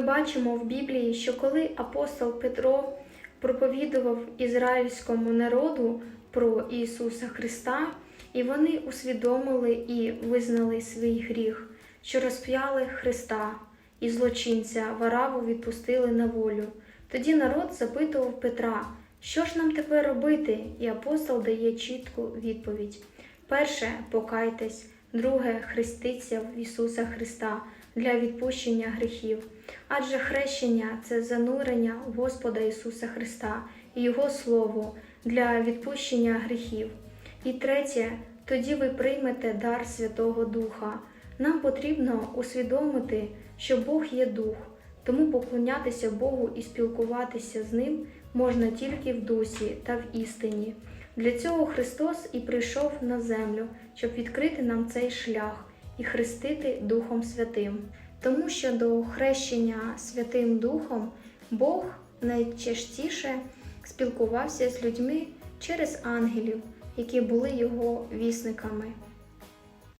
Ми бачимо в Біблії, що коли апостол Петро проповідував ізраїльському народу про Ісуса Христа, і вони усвідомили і визнали свій гріх, що розп'яли Христа, і злочинця Вараву відпустили на волю. Тоді народ запитував Петра, що ж нам тепер робити? І апостол дає чітку відповідь: перше покайтесь, друге хреститься в Ісуса Христа для відпущення гріхів. Адже хрещення це занурення Господа Ісуса Христа і Його Слово для відпущення гріхів. І третє, тоді ви приймете дар Святого Духа. Нам потрібно усвідомити, що Бог є Дух, тому поклонятися Богу і спілкуватися з Ним можна тільки в дусі та в істині. Для цього Христос і прийшов на землю, щоб відкрити нам цей шлях і хрестити Духом Святим. Тому що до хрещення Святим Духом Бог найчастіше спілкувався з людьми через ангелів, які були його вісниками.